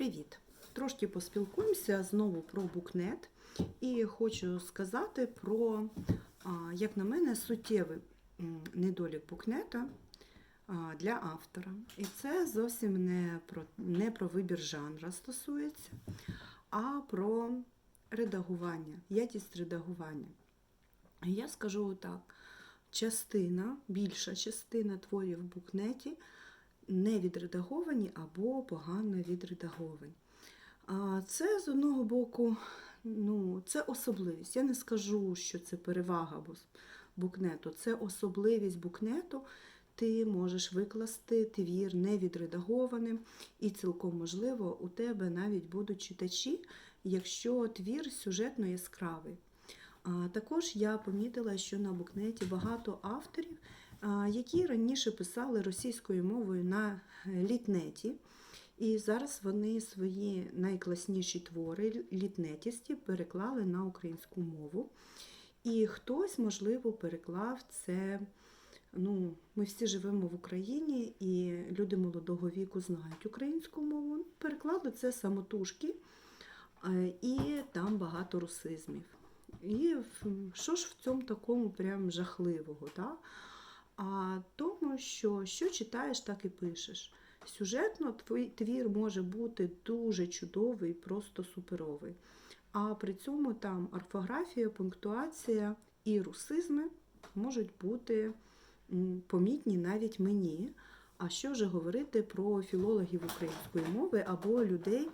Привіт! Трошки поспілкуємося знову про букнет і хочу сказати про, як на мене, суттєвий недолік букнета для автора. І це зовсім не про, не про вибір жанра стосується, а про редагування, якість редагування. Я скажу так: частина, більша частина творів в букнеті не відредаговані або погано відредаговані. А Це з одного боку, ну, це особливість. Я не скажу, що це перевага букнету, це особливість букнету. Ти можеш викласти твір невідредагованим, і цілком можливо, у тебе навіть будуть читачі, якщо твір сюжетно яскравий. А також я помітила, що на букнеті багато авторів, які раніше писали російською мовою на е, літнеті. І зараз вони свої найкласніші твори літнетісті переклали на українську мову. І хтось, можливо, переклав це. Ну, ми всі живемо в Україні, і люди молодого віку знають українську мову. Переклали це самотужки, е, і там багато русизмів. І що ж в цьому такому прям жахливого? Да? А тому, що що читаєш, так і пишеш. Сюжетно твій твір може бути дуже чудовий, просто суперовий. А при цьому там орфографія, пунктуація і русизми можуть бути помітні навіть мені. А що вже говорити про філологів української мови або людей,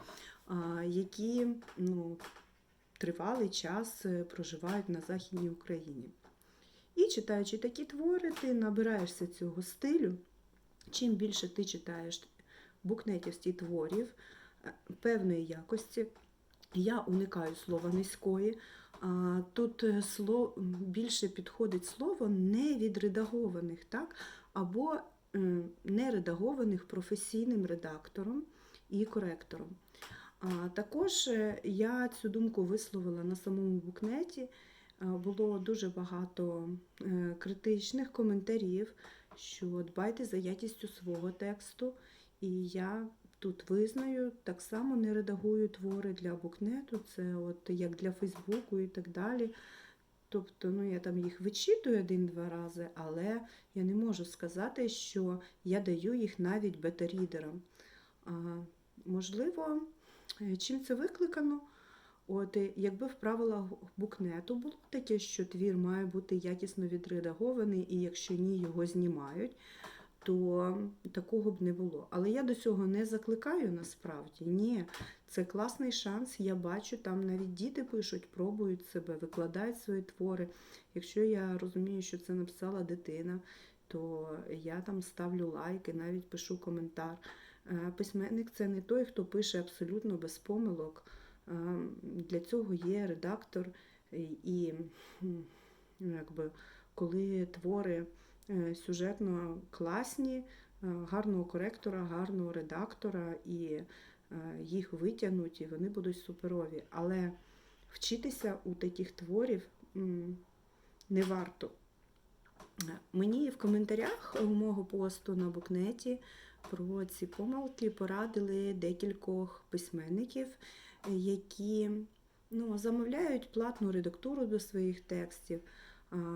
які ну, тривалий час е, проживають на Західній Україні. І читаючи такі твори, ти набираєшся цього стилю. Чим більше ти читаєш букнетівські творів е, певної якості, я уникаю слова низької. Тут е, більше підходить слово невідредагованих, так? або нередагованих професійним редактором і коректором. Також е, я цю думку висловила на самому букнеті. Е, Було дуже багато е, критичних коментарів, що дбайте за якістю свого тексту. І я тут визнаю, так само не редагую твори для букнету, це от як для Фейсбуку і так далі. Тобто, ну я там їх вичитую один-два рази, але я не можу сказати, що я даю їх навіть бета-рідерам. Можливо, е, чим це викликано? От, е, якби в правилах букнету було таке, що твір має бути якісно відредагований, і якщо ні, його знімають, то такого б не було. Але я до цього не закликаю насправді. Ні, це класний шанс. Я бачу, там навіть діти пишуть, пробують себе, викладають свої твори. Якщо я розумію, що це написала дитина, то я там ставлю лайки, навіть пишу коментар. Е, Письменник це не той, хто пише абсолютно без помилок. Е, Для цього є редактор, і- ну, якби, коли твори е, сюжетно класні, е, гарного коректора, гарного редактора, і їх витягнуть, і вони будуть суперові. Але вчитися у таких творів не варто. Мені в коментарях у мого посту на букнеті про ці помилки порадили декількох письменників, які ну, замовляють платну редактуру до своїх текстів,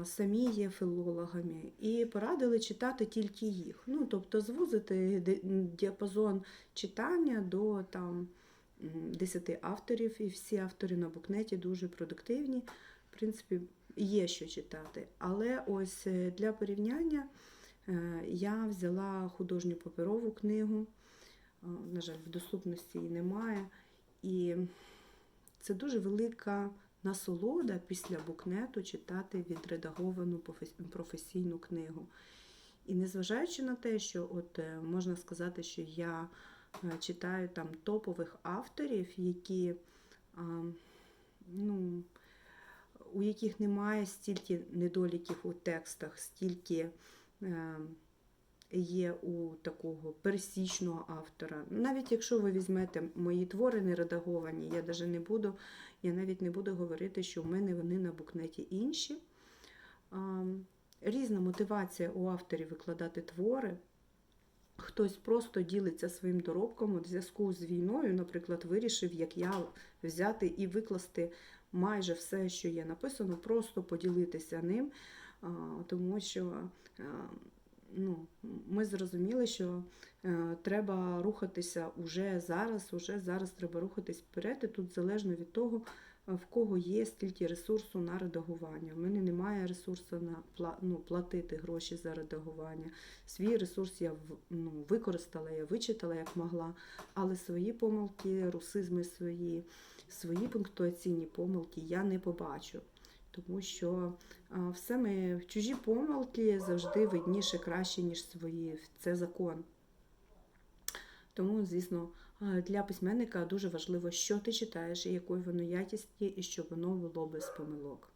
самі є філологами, і порадили читати тільки їх. Ну, тобто звузити діапазон читання до там, 10 авторів, і всі автори на букнеті дуже продуктивні. В принципі, є що читати. Але ось е, для порівняння е, я взяла художню паперову книгу. Е, На жаль, в доступності її немає. І це дуже велика насолода після букнету читати відредаговану професійну книгу. І незважаючи на те, що от е, можна сказати, що я е, читаю там топових авторів, які ну, у яких немає стільки недоліків у текстах, стільки е, є у такого пересічного автора. Навіть якщо ви візьмете мої твори не редаговані, я навіть не буду, я навіть не буду говорити, що в мене вони на букнеті інші. Різна мотивація у авторів викладати твори. Хтось просто ділиться своїм доробком у зв'язку з війною, наприклад, вирішив, як я, взяти і викласти майже все, що є написано, просто поділитися ним, тому що ну, ми зрозуміли, що е, треба рухатися уже зараз, уже зараз треба рухатись вперед, і тут залежно від того, е, в кого є стільки ресурсу на редагування. В мене немає ресурсу на ну, платити гроші за редагування. Свій ресурс я ну, використала, я вичитала як могла, але свої помилки, русизми свої, свої пунктуаційні помилки я не побачу. Тому що все ми чужі помилки завжди видніше краще, ніж свої. Це закон. Тому, звісно, для письменника дуже важливо, що ти читаєш, і якої воно якісті, і щоб воно було без помилок.